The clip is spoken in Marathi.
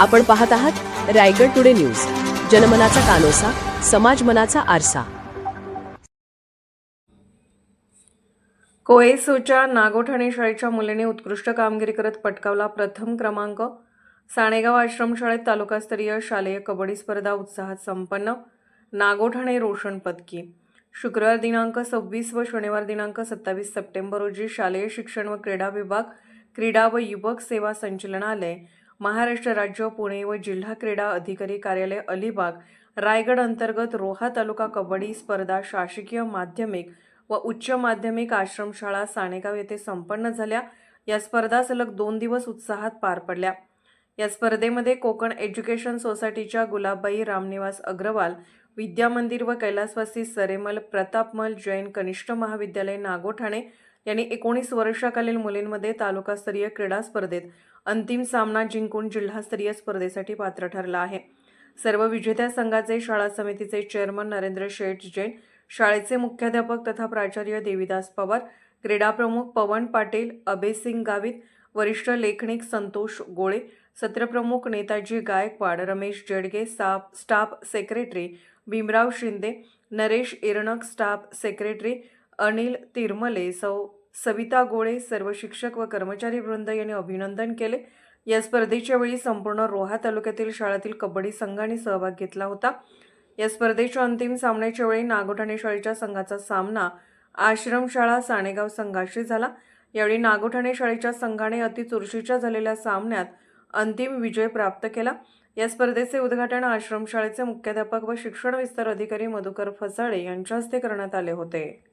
आपण पाहत आहात रायगड टुडे न्यूज. जनमनाचा कानोसा समाज मनाचा आरसा. कोएसोच्या नागोठणे शाळेच्या मुलीने उत्कृष्ट कामगिरी करत पटकावला प्रथम क्रमांक. साणेगाव आश्रमशाळेत तालुकास्तरीय शालेय कबड्डी स्पर्धा उत्साहात संपन्न. नागोठाणे रोशन पदकी. शुक्रवार दिनांक सव्वीस व शनिवार दिनांक सत्तावीस सप्टेंबर रोजी शालेय शिक्षण व क्रीडा विभाग क्रीडा व युवक सेवा संचलनालय महाराष्ट्र राज्य पुणे व जिल्हा क्रीडा अधिकारी कार्यालय अलिबाग रायगड अंतर्गत रोहा तालुका कबड्डी स्पर्धा शासकीय माध्यमिक व उच्च माध्यमिक आश्रमशाळा साणेगाव येथे संपन्न झाल्या. या स्पर्धा सलग दोन दिवस उत्साहात पार पडल्या. या स्पर्धेमध्ये कोकण एज्युकेशन सोसायटीच्या गुलाबबाई रामनिवास अग्रवाल विद्या मंदिर व कैलासवासी सरेमल प्रतापमल जैन कनिष्ठ महाविद्यालय नागोठाणे यांनी एकोणीस वर्षाखालील मुलींमध्ये तालुकास्तरीय क्रीडा स्पर्धेत अंतिम सामना जिंकून जिल्हास्तरीय स्पर्धेसाठी पात्र ठरला आहे. सर्व विजेत्या संघाचे शाळा समितीचे चेअरमन नरेंद्र शेठ जैन शाळेचे मुख्याध्यापक तथा प्राचार्य देविदास पवार क्रीडाप्रमुख पवन पाटील अभेसिंग गावित वरिष्ठ लेखनिक संतोष गोळे सत्रप्रमुख नेताजी गायकवाड रमेश जेडगे साप staff secretary Bhimrao Shinde Naresh Iranak staff secretary Anil Tirmale सौ सविता गोळे सर्व शिक्षक व कर्मचारी वृंद यांनी अभिनंदन केले. या स्पर्धेच्या वेळी संपूर्ण रोहा तालुक्यातील शाळेतील कबड्डी संघाने सहभाग घेतला होता. या स्पर्धेच्या अंतिम सामन्याच्या वेळी नागोठाणे शाळेच्या संघाचा सामना आश्रमशाळा साणेगाव संघाशी झाला. यावेळी नागोठाणे शाळेच्या संघाने अति चुरशीच्या झालेल्या सामन्यात अंतिम विजय प्राप्त केला. या स्पर्धेचे उद्घाटन आश्रमशाळेचे मुख्याध्यापक व शिक्षण विस्तार अधिकारी मधुकर फसाळे यांच्या हस्ते करण्यात आले होते.